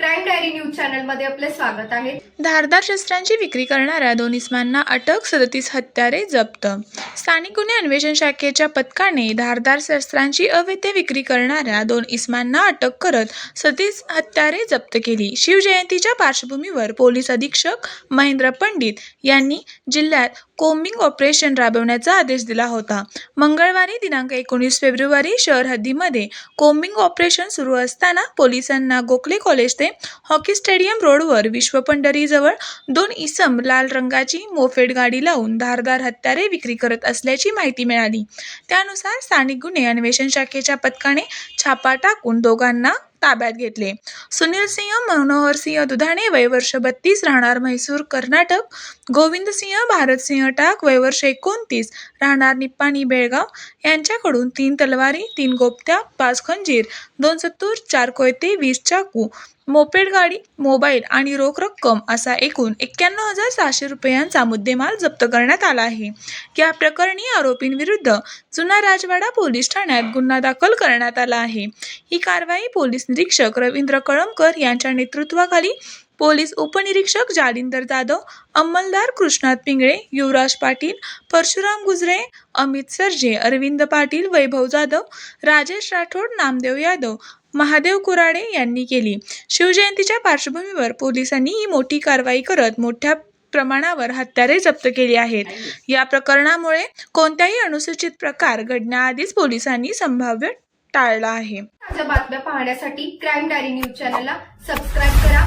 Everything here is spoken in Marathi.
क्राईम डायरी न्यूज चॅनलमध्ये आपले स्वागत आहे. धारदार शस्त्रांची विक्री करणाऱ्या दोन इस्मांना अटक सदतीस हत्यारे जप्त. स्थानिक गुन्हे अन्वेषण शाखेच्या पथकाने धारदार शस्त्रांची अवैध विक्री करणाऱ्या दोन इस्मांना अटक करत सदतीस हत्यारे जप्त केली. शिवजयंतीच्या पार्श्वभूमीवर पोलीस अधीक्षक महेंद्र पंडित यांनी जिल्ह्यात कोम्बिंग ऑपरेशन राबवण्याचा आदेश दिला होता. मंगळवारी दिनांक एकोणीस फेब्रुवारी शहर हद्दीमध्ये कोम्बिंग ऑपरेशन सुरू असताना पोलिसांना गोखले कॉलेज ते हॉकी स्टेडियम रोडवर विश्वपंढरीजवळ दोन इसम लाल रंगाची मोफेड गाडी लावून धारदार हत्यारे विक्री करत असल्याची माहिती मिळाली. त्यानुसार स्थानिक गुन्हे अन्वेषण शाखेच्या पथकाने छापा टाकून दोघांना ताब्यात घेतले. सुनील सिंह मनोहर सिंह दुधाणे वयवर्ष बत्तीस राहणार म्हैसूर कर्नाटक. गोविंद सिंह भारत सिंह टाक वयवर्ष एकोणतीस राहणार निप्पाणी बेळगाव. यांच्याकडून तीन तलवारी तीन गोपत्या पाच खंजीर दोन सत्तूर चार कोयते वीस चाकू मोपेड गाडी मोबाईल आणि रोख रक्कम असा एकूण एक्क्याण्णव हजार सहाशे रुपयांचा मुद्देमाल जप्त करण्यात आला आहे. या प्रकरणी आरोपींविरुद्ध जुना राजवाडा पोलीस ठाण्यात गुन्हा दाखल करण्यात आला आहे. ही कारवाई पोलीस निरीक्षक रवींद्र कळमकर यांच्या नेतृत्वाखाली पोलीस उपनिरीक्षक जालिंदर जाधव अंमलदार कृष्णात पिंगळे युवराज पाटील परशुराम गुजरे अमित सरजे अरविंद पाटील वैभव जाधव राजेश राठोड नामदेव यादव महादेव कुराडे यांनी केली. शिवजयंतीच्या पार्श्वभूमीवर पोलिसांनी ही मोठी कारवाई करत मोठ्या प्रमाणावर हत्यारे जप्त केली आहेत. या प्रकरणामुळे कोणत्याही अनुसूचित प्रकार घडण्याआधीच पोलिसांनी संभाव्य टाळला आहे. ताज्या बातम्या पाहण्यासाठी क्राईम डायरी न्यूज चॅनलला सबस्क्राईब करा.